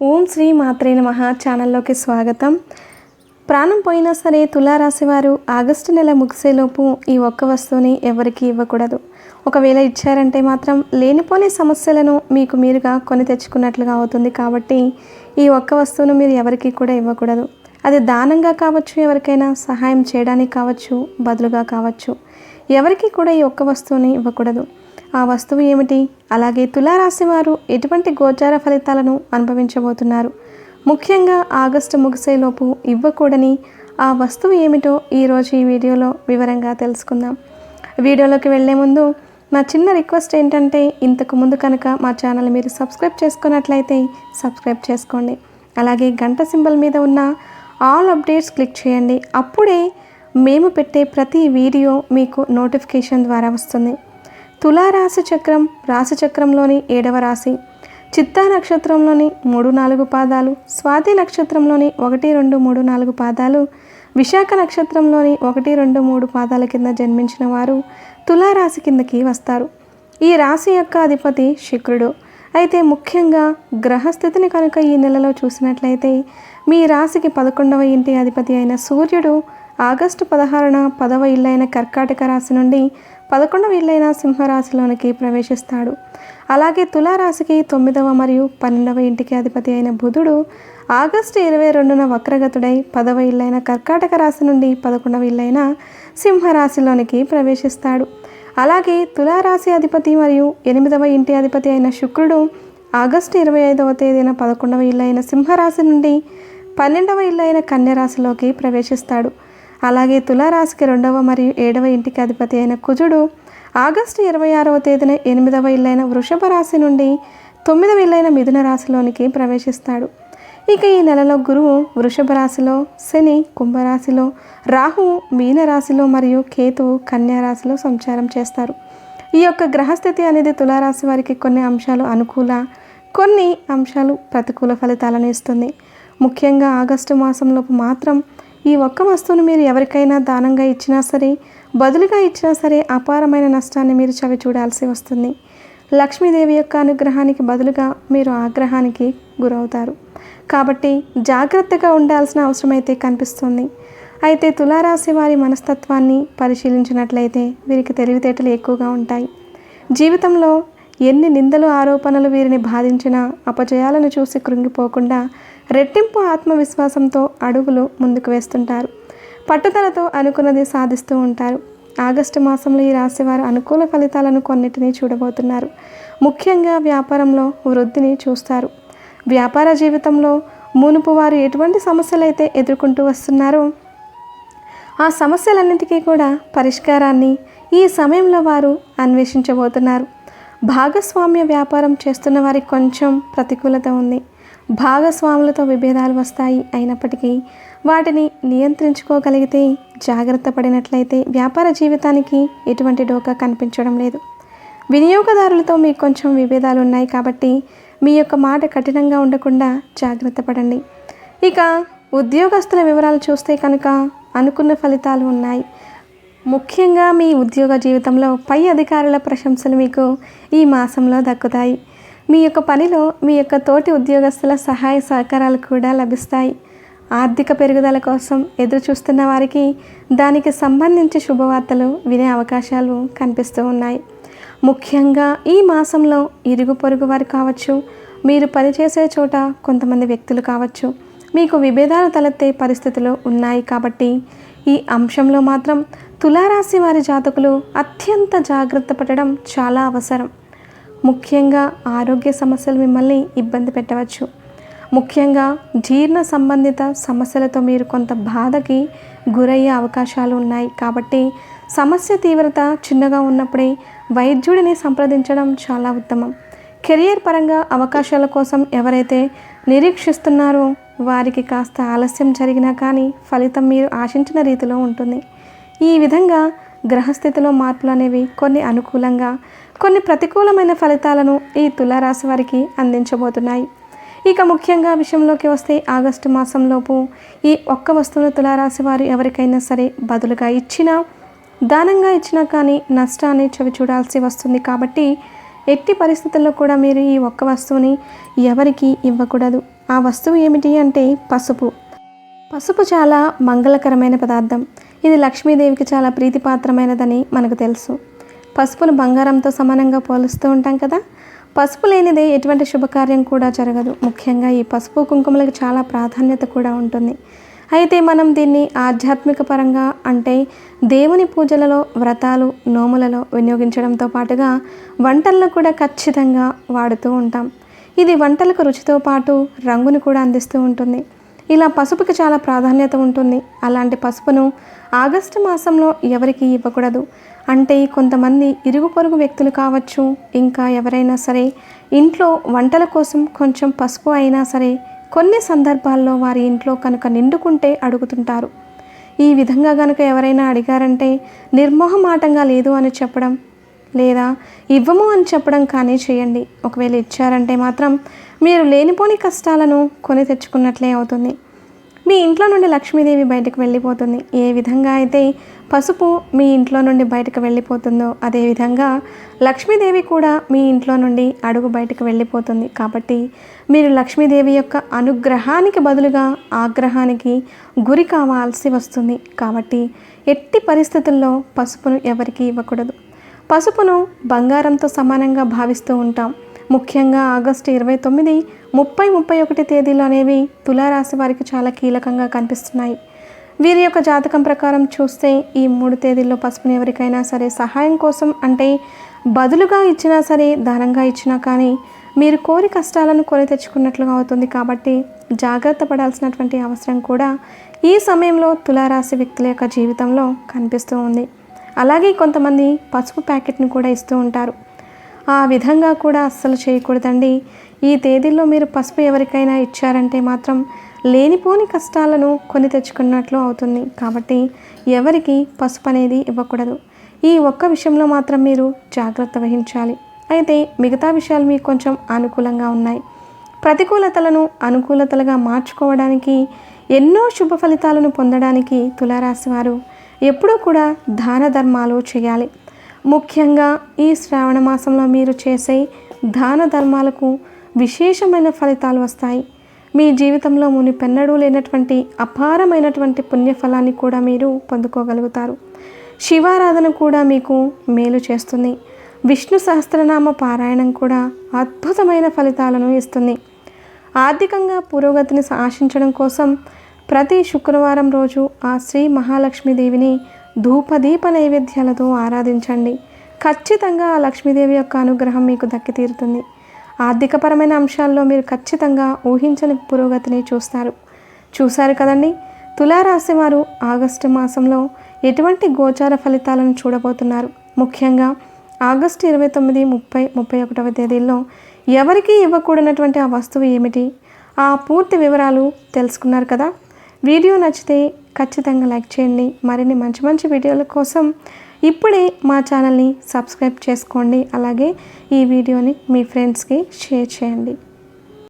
ఓం శ్రీ మాత్రే మహా ఛానల్లోకి స్వాగతం. ప్రాణం పోయినా సరే తులారాశివారు ఆగస్టు నెల ముగిసేలోపు ఈ ఒక్క వస్తువుని ఎవరికి ఇవ్వకూడదు. ఒకవేళ ఇచ్చారంటే మాత్రం లేనిపోని సమస్యలను మీకు మీరుగా కొని తెచ్చుకున్నట్లుగా అవుతుంది కాబట్టి ఈ ఒక్క వస్తువును మీరు ఎవరికి కూడా ఇవ్వకూడదు. అది దానంగా కావచ్చు ఎవరికైనా సహాయం చేయడానికి కావచ్చు బదులుగా కావచ్చు. ఎవరికి కూడా ఈ ఒక్క వస్తువుని ఇవ్వకూడదు. ఆ వస్తువు ఏమిటి? అలాగే తులారాశి వారు ఎటువంటి గోచార ఫలితాలను అనుభవించబోతున్నారు? ముఖ్యంగా ఆగస్టు ముగిసేలోపు ఇవ్వకూడని ఆ వస్తువు ఏమిటో ఈరోజు ఈ వీడియోలో వివరంగా తెలుసుకుందాం. వీడియోలోకి వెళ్ళే ముందు నా చిన్న రిక్వెస్ట్ ఏంటంటే ఇంతకు ముందు కనుక మా ఛానల్ మీరు సబ్స్క్రైబ్ చేసుకున్నట్లయితే సబ్స్క్రైబ్ చేసుకోండి. అలాగే గంట సింబల్ మీద ఉన్న ఆల్ అప్డేట్స్ క్లిక్ చేయండి. అప్పుడే మేము పెట్టే ప్రతి వీడియో మీకు నోటిఫికేషన్ ద్వారా వస్తుంది. తులారాశి చక్రం రాశిచక్రంలోని ఏడవ రాశి. చిత్తా నక్షత్రంలోని మూడు నాలుగు పాదాలు స్వాతి నక్షత్రంలోని ఒకటి రెండు మూడు నాలుగు పాదాలు విశాఖ నక్షత్రంలోని ఒకటి రెండు మూడు పాదాల కింద జన్మించిన వారు తులారాశి కిందకి వస్తారు. ఈ రాశి యొక్క అధిపతి శుక్రుడు. అయితే ముఖ్యంగా గ్రహస్థితిని కనుక ఈ నెలలో చూసినట్లయితే మీ రాశికి పదకొండవ ఇంటి అధిపతి అయిన సూర్యుడు ఆగస్టు పదహారున పదవ ఇల్లైన కర్కాటక రాశి నుండి పదకొండవ ఇల్లైన సింహరాశిలోనికి ప్రవేశిస్తాడు. అలాగే తులారాశికి తొమ్మిదవ మరియు పన్నెండవ ఇంటికి అధిపతి అయిన బుధుడు ఆగస్టు ఇరవై రెండున వక్రగతుడై పదవ ఇల్లైన కర్కాటక రాశి నుండి పదకొండవ ఇల్లైన సింహరాశిలోనికి ప్రవేశిస్తాడు. అలాగే తులారాశి అధిపతి మరియు ఎనిమిదవ ఇంటి అధిపతి అయిన శుక్రుడు ఆగస్టు ఇరవై ఐదవ తేదీన పదకొండవ ఇల్లైన సింహరాశి నుండి పన్నెండవ ఇల్లైన కన్యరాశిలోకి ప్రవేశిస్తాడు. అలాగే తులారాశికి రెండవ మరియు ఏడవ ఇంటికి అధిపతి అయిన కుజుడు ఆగస్టు ఇరవై ఆరవ తేదీన ఎనిమిదవ ఇల్లైన వృషభ రాశి నుండి తొమ్మిదవ ఇల్లైన మిథున రాశిలోనికి ప్రవేశిస్తాడు. ఇక ఈ నెలలో గురువు వృషభ రాశిలో శని కుంభరాశిలో రాహువు మీనరాశిలో మరియు కేతువు కన్యా రాశిలో సంచారం చేస్తారు. ఈ యొక్క గ్రహస్థితి అనేది తులారాశి వారికి కొన్ని అంశాలు అనుకూల కొన్ని అంశాలు ప్రతికూల ఫలితాలను ఇస్తుంది. ముఖ్యంగా ఆగస్టు మాసంలోపు మాత్రం ఈ ఒక్క వస్తువును మీరు ఎవరికైనా దానంగా ఇచ్చినా సరే బదులుగా ఇచ్చినా సరే అపారమైన నష్టాన్ని మీరు చవి చూడాల్సి వస్తుంది. లక్ష్మీదేవి యొక్క అనుగ్రహానికి బదులుగా మీరు ఆగ్రహానికి గురవుతారు. కాబట్టి జాగ్రత్తగా ఉండాల్సిన అవసరం అయితే కనిపిస్తుంది. అయితే తులారాశి వారి మనస్తత్వాన్ని పరిశీలించినట్లయితే వీరికి తెలివితేటలు ఎక్కువగా ఉంటాయి. జీవితంలో ఎన్ని నిందలు ఆరోపణలు వీరిని బాధించినా అపజయాలను చూసి కృంగిపోకుండా రెట్టింపు ఆత్మవిశ్వాసంతో అడుగులు ముందుకు వేస్తుంటారు. పట్టుదలతో అనుకున్నది సాధిస్తూ ఉంటారు. ఆగస్టు మాసంలో ఈ రాశివారు అనుకూల ఫలితాలను కొన్నిటిని చూడబోతున్నారు. ముఖ్యంగా వ్యాపారంలో వృద్ధిని చూస్తారు. వ్యాపార జీవితంలో మునుపు వారు ఎటువంటి సమస్యలైతే ఎదుర్కొంటూ వస్తున్నారో ఆ సమస్యలన్నిటికీ కూడా పరిష్కారాన్ని ఈ సమయంలో వారు అన్వేషించబోతున్నారు. భాగస్వామ్య వ్యాపారం చేస్తున్న వారికి కొంచెం ప్రతికూలత ఉంది. భాగస్వాములతో విభేదాలు వస్తాయి అయినప్పటికీ వాటిని నియంత్రించుకోగలిగితే జాగ్రత్త పడినట్లయితే వ్యాపార జీవితానికి ఎటువంటి డోకా కనిపించడం లేదు. వినియోగదారులతో మీకు కొంచెం విభేదాలు ఉన్నాయి కాబట్టి మీ యొక్క మాట కఠినంగా ఉండకుండా జాగ్రత్త పడండి. ఇక ఉద్యోగస్తుల వివరాలు చూస్తే కనుక అనుకున్న ఫలితాలు ఉన్నాయి. ముఖ్యంగా మీ ఉద్యోగ జీవితంలో పై అధికారుల ప్రశంసలు మీకు ఈ మాసంలో దక్కుతాయి. మీ యొక్క పనిలో మీ యొక్క తోటి ఉద్యోగస్తుల సహాయ సహకారాలు కూడా లభిస్తాయి. ఆర్థిక పెరుగుదల కోసం ఎదురు చూస్తున్న వారికి దానికి సంబంధించి శుభవార్తలు వినే అవకాశాలు కనిపిస్తూ ఉన్నాయి. ముఖ్యంగా ఈ మాసంలో ఇరుగు పొరుగు వారు కావచ్చు మీరు పనిచేసే చోట కొంతమంది వ్యక్తులు కావచ్చు మీకు విభేదాలు తలెత్తే పరిస్థితులు ఉన్నాయి కాబట్టి ఈ అంశంలో మాత్రం తులారాశి వారి జాతకులు అత్యంత జాగ్రత్త పడడం చాలా అవసరం. ముఖ్యంగా ఆరోగ్య సమస్యలు మిమ్మల్ని ఇబ్బంది పెట్టవచ్చు. ముఖ్యంగా జీర్ణ సంబంధిత సమస్యలతో మీరు కొంత బాధకి గురయ్యే అవకాశాలు ఉన్నాయి. కాబట్టి సమస్య తీవ్రత చిన్నగా ఉన్నప్పుడే వైద్యుడిని సంప్రదించడం చాలా ఉత్తమం. కెరియర్ పరంగా అవకాశాల కోసం ఎవరైతే నిరీక్షిస్తున్నారో వారికి కాస్త ఆలస్యం జరిగినా కానీ ఫలితం మీరు ఆశించిన రీతిలో ఉంటుంది. ఈ విధంగా గ్రహస్థితిలో మార్పులు అనేవి కొన్ని అనుకూలంగా కొన్ని ప్రతికూలమైన ఫలితాలను ఈ తులారాశి వారికి అందించబోతున్నాయి. ఇక ముఖ్యంగా విషయంలోకి వస్తే ఆగస్టు మాసంలోపు ఈ ఒక్క వస్తువును తులారాశి వారు ఎవరికైనా సరే బదులుగా ఇచ్చినా దానంగా ఇచ్చినా కానీ నష్టాన్ని చవి చూడాల్సి వస్తుంది కాబట్టి ఎట్టి పరిస్థితుల్లో కూడా మీరు ఈ ఒక్క వస్తువుని ఎవరికి ఇవ్వకూడదు. ఆ వస్తువు ఏమిటి అంటే పసుపు. పసుపు చాలా మంగళకరమైన పదార్థం. ఇది లక్ష్మీదేవికి చాలా ప్రీతిపాత్రమైనదని మనకు తెలుసు. పసుపును బంగారంతో సమానంగా పోలుస్తూ ఉంటాం కదా? పసుపు లేనిదే ఎటువంటి శుభకార్యం కూడా జరగదు. ముఖ్యంగా ఈ పసుపు కుంకుమలకు చాలా ప్రాధాన్యత కూడా ఉంటుంది. అయితే మనం దీన్ని ఆధ్యాత్మిక పరంగా అంటే దేవుని పూజలలో వ్రతాలు నోములలో వినియోగించడంతో పాటుగా వంటల్లో కూడా ఖచ్చితంగా వాడుతూ ఉంటాం. ఇది వంటలకు రుచితో పాటు రంగును కూడా అందిస్తూ ఉంటుంది. ఇలా పసుపుకి చాలా ప్రాధాన్యత ఉంటుంది. అలాంటి పసుపును ఆగస్టు మాసంలో ఎవరికి ఇవ్వకూడదు. అంటే కొంతమంది ఇరుగు పొరుగు వ్యక్తులు కావచ్చు. ఇంకా ఎవరైనా సరే ఇంట్లో వంటల కోసం కొంచెం పసుపు అయినా సరే కొన్ని సందర్భాల్లో వారి ఇంట్లో కనుక నిండుకుంటే అడుగుతుంటారు. ఈ విధంగా కనుక ఎవరైనా అడిగారంటే నిర్మోహమాటంగా లేదు అని చెప్పడం లేదా ఇవ్వము అని చెప్పడం కానీ చేయండి. ఒకవేళ ఇచ్చారంటే మాత్రం మీరు లేనిపోని కష్టాలను కొని తెచ్చుకున్నట్లే అవుతుంది. మీ ఇంట్లో నుండి లక్ష్మీదేవి బయటకు వెళ్ళిపోతుంది. ఏ విధంగా అయితే పసుపు మీ ఇంట్లో నుండి బయటకు వెళ్ళిపోతుందో అదేవిధంగా లక్ష్మీదేవి కూడా మీ ఇంట్లో నుండి అడుగు బయటకు వెళ్ళిపోతుంది. కాబట్టి మీరు లక్ష్మీదేవి యొక్క అనుగ్రహానికి బదులుగా ఆగ్రహానికి గురి కావాల్సి వస్తుంది. కాబట్టి ఎట్టి పరిస్థితుల్లో పసుపును ఎవరికి ఇవ్వకూడదు. పసుపును బంగారంతో సమానంగా భావిస్తూ ఉంటాం. ముఖ్యంగా ఆగస్టు ఇరవై తొమ్మిది ముప్పై ముప్పై ఒకటి తేదీలు అనేవి తులారాశి వారికి చాలా కీలకంగా కనిపిస్తున్నాయి. వీరి యొక్క జాతకం ప్రకారం చూస్తే ఈ మూడు తేదీల్లో పసుపుని ఎవరికైనా సరే సహాయం కోసం అంటే బదులుగా ఇచ్చినా సరే దానంగా ఇచ్చినా కానీ మీరు కోరి కష్టాలను కొని తెచ్చుకున్నట్లుగా అవుతుంది కాబట్టి జాగ్రత్త పడాల్సినటువంటి అవసరం కూడా ఈ సమయంలో తులారాశి వ్యక్తుల యొక్క జీవితంలో కనిపిస్తూ ఉంది. అలాగే కొంతమంది పసుపు ప్యాకెట్ని కూడా ఇస్తూ ఉంటారు. ఆ విధంగా కూడా అస్సలు చేయకూడదండి. ఈ తేదీల్లో మీరు పసుపు ఎవరికైనా ఇచ్చారంటే మాత్రం లేనిపోని కష్టాలను కొని తెచ్చుకున్నట్లు అవుతుంది. కాబట్టి ఎవరికి పసుపు అనేది ఇవ్వకూడదు. ఈ ఒక్క విషయంలో మాత్రం మీరు జాగ్రత్త వహించాలి. అయితే మిగతా విషయాలు మీకు కొంచెం అనుకూలంగా ఉన్నాయి. ప్రతికూలతలను అనుకూలతలుగా మార్చుకోవడానికి ఎన్నో శుభ ఫలితాలను పొందడానికి తులారాశి వారు ఎప్పుడూ కూడా దాన ధర్మాలు చేయాలి. ముఖ్యంగా ఈ శ్రావణ మాసంలో మీరు చేసే దాన ధర్మాలకు విశేషమైన ఫలితాలు వస్తాయి. మీ జీవితంలో మునిపెన్నడూ లేనటువంటి అపారమైనటువంటి పుణ్యఫలాన్ని కూడా మీరు పొందుకోగలుగుతారు. శివారాధన కూడా మీకు మేలు చేస్తుంది. విష్ణు సహస్రనామ పారాయణం కూడా అద్భుతమైన ఫలితాలను ఇస్తుంది. ఆర్థికంగా పురోగతిని ఆశించడం కోసం ప్రతి శుక్రవారం రోజు ఆ శ్రీ మహాలక్ష్మీదేవిని ధూపదీప నైవేద్యాలతో ఆరాధించండి. ఖచ్చితంగా ఆ లక్ష్మీదేవి యొక్క అనుగ్రహం మీకు దక్కి తీరుతుంది. ఆర్థికపరమైన అంశాల్లో మీరు ఖచ్చితంగా ఊహించని పురోగతిని చూస్తారు. చూశారు కదండి? తులారాశి వారు ఆగస్టు మాసంలో ఎటువంటి గోచార ఫలితాలను చూడబోతున్నారు? ముఖ్యంగా ఆగస్టు ఇరవై తొమ్మిది ముప్పై ముప్పై ఒకటవ తేదీల్లో ఎవరికీ ఇవ్వకూడనటువంటి ఆ వస్తువు ఏమిటి? ఆ పూర్తి వివరాలు తెలుసుకున్నారు కదా? వీడియో నచ్చితే ఖచ్చితంగా లైక్ చేయండి. మరిన్ని మంచి మంచి వీడియోల కోసం ఇప్పుడే మా ఛానల్ని సబ్స్క్రైబ్ చేసుకోండి. అలాగే ఈ వీడియోని మీ ఫ్రెండ్స్కి షేర్ చేయండి.